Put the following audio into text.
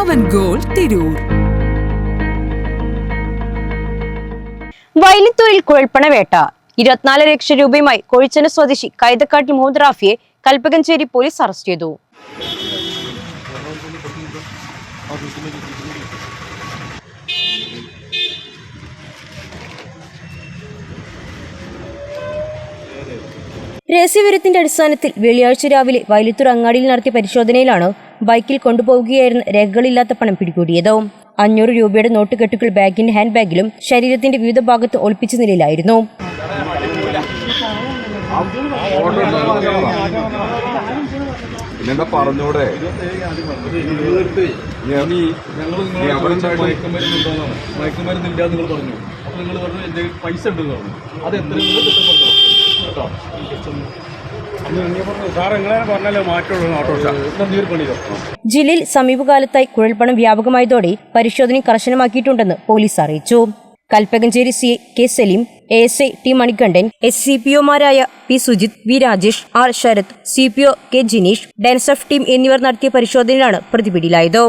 പവൻ goal Tirur. വൈലിത്തൂരിൽ കുഴൽപ്പണവേട്ട ഇരുപത്തിനാല് ലക്ഷം രൂപയുമായി കൊഴിച്ചന സ്വദേശി കൈതക്കാട്ടിൽ മുഹമ്മദ് റാഫിയെ കൽപ്പകഞ്ചേരി പോലീസ് അറസ്റ്റ് ചെയ്തു. രഹസ്യവിവരത്തിന്റെ അടിസ്ഥാനത്തിൽ വെള്ളിയാഴ്ച രാവിലെ വയലത്തൂർ അങ്ങാടിയിൽ നടത്തിയ പരിശോധനയിലാണ് ബൈക്കിൽ കൊണ്ടുപോവുകയായിരുന്ന രേഖകളില്ലാത്ത പണം പിടികൂടിയത്. അഞ്ഞൂറ് രൂപയുടെ നോട്ട് കെട്ടുകൾ ബാഗിന്റെ ഹാൻഡ് ബാഗിലും ശരീരത്തിന്റെ വിവിധ ഭാഗത്ത് ഒളിപ്പിച്ച നിലയിലായിരുന്നു. പിന്നെന്താ പറഞ്ഞൂടെ? മയക്കുമരുന്നില്ല നിങ്ങൾ പറഞ്ഞു. അപ്പോൾ നിങ്ങൾ പറഞ്ഞു എന്റെ പൈസ ഉണ്ടെന്ന് പറഞ്ഞു. അത് എത്ര കേട്ടോ? ജില്ലയിൽ സമീപകാലത്തായി കുഴൽപ്പണം വ്യാപകമായതോടെ പരിശോധന കർശനമാക്കിയിട്ടുണ്ടെന്ന് പോലീസ് അറിയിച്ചു. Kalpakanchery C K Saleem A S I T Manikandan S C P ഒമാരായ P Sujith V Rajesh R Sarath C P O K Jineesh DANSAF team എന്നിവർ നടത്തിയ പരിശോധനയിലാണ് പ്രതിപിടിയിലായത്.